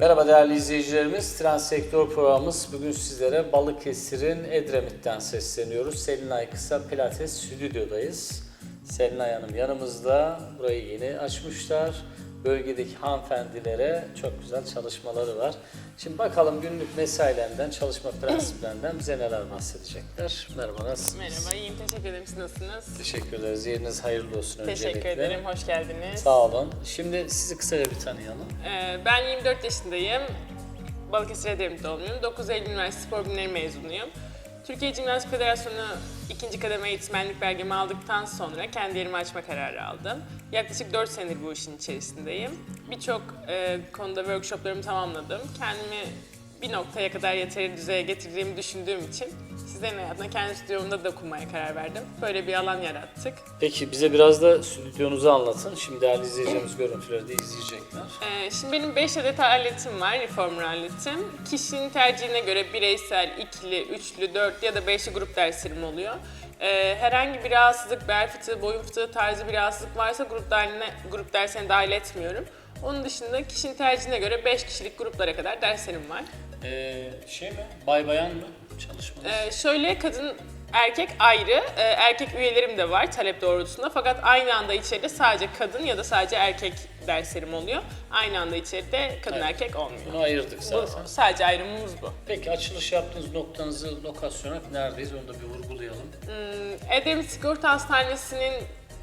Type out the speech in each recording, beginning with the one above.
Merhaba değerli izleyicilerimiz. Transsektör programımız bugün sizlere Balıkesir'in Edremit'ten sesleniyoruz. Selinay Kısa Pilates Stüdyo'dayız. Selinay Hanım yanımızda. Burayı yeni açmışlar. Bölgedeki hanımefendilere çok güzel çalışmaları var. Şimdi bakalım günlük mesailerinden, çalışma prensiplerinden bize neler bahsedecekler. Merhaba nasılsınız? Merhaba, iyiyim. Teşekkür ederim. Siz nasılsınız? Teşekkür ederiz. Yeriniz hayırlı olsun Teşekkür öncelikle. ederim. Hoş geldiniz. Sağ olun. Şimdi sizi kısaca bir tanıyalım. Ee, ben 24 yaşındayım. Balıkesir Edremit doğumluyum. 9 Eylül Üniversitesi Spor Bilimleri mezunuyum. Türkiye Jimnastik Federasyonu ikinci kademe eğitmenlik belgemi aldıktan sonra kendi yerimi açma kararı aldım. Yaklaşık 4 senedir bu işin içerisindeyim. Birçok e, konuda workshoplarımı tamamladım. Kendimi bir noktaya kadar yeteri düzeye getirdiğimi düşündüğüm için sizlerin hayatına kendi stüdyomda dokunmaya karar verdim. Böyle bir alan yarattık. Peki bize biraz da stüdyonuzu anlatın. Şimdi değerli izleyeceğimiz görüntüleri de izleyecekler. Ee, şimdi benim 5 adet aletim var, reformer aletim. Kişinin tercihine göre bireysel, ikili, üçlü, dörtlü ya da beşli grup derslerim oluyor. Ee, herhangi bir rahatsızlık, bel fıtığı, boyun fıtığı tarzı bir rahatsızlık varsa grup, dahiline, grup derslerine dahil etmiyorum. Onun dışında kişinin tercihine göre 5 kişilik gruplara kadar derslerim var. Ee, şey mi? Bay bayan mı çalışmanız? Ee, şöyle kadın erkek ayrı, Ee, erkek üyelerim de var talep doğrultusunda fakat aynı anda içeride sadece kadın ya da sadece erkek derslerim oluyor. Aynı anda içeride kadın Evet. erkek olmuyor. Bunu ayırdık Bu, zaten. sadece ayrımımız bu. Peki açılış yaptığınız noktanızı, lokasyona neredeyiz onu da bir vurgulayalım. Edremit Sigorta Hastanesi'nin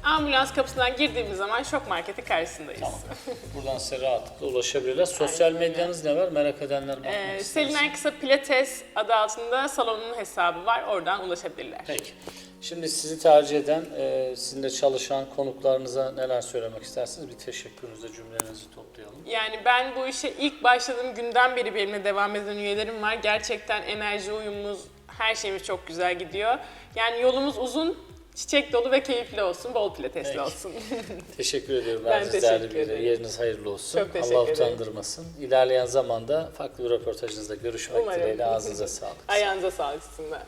ambulans kapısından girdiğimiz zaman şok marketi karşısındayız. Tamam. Buradan size rahatlıkla ulaşabilirler. Sosyal medyanız ne var? Merak edenler bakmak Ee. Selinay Kısa Pilates adı altında salonun hesabı var. Oradan ulaşabilirler. Peki. Şimdi sizi tercih eden, e, sizinle çalışan konuklarınıza neler söylemek istersiniz? Bir teşekkürünüzle cümlelerinizi toplayalım. Yani ben bu işe ilk başladığım günden beri benimle devam eden üyelerim var. Gerçekten enerji uyumumuz, her şeyimiz çok güzel gidiyor. Yani yolumuz uzun, çiçek dolu ve keyifli olsun, bol pilatesli Peki. olsun. Teşekkür ediyorum. Ben Aziz teşekkür değerli ederim. Yeriniz hayırlı olsun. Çok teşekkür Allah ederim. utandırmasın. İlerleyen zamanda farklı bir röportajınızda görüşmek Umarım. dileğiyle ağzınıza sağlık. Ayağınıza sağlık sizin de.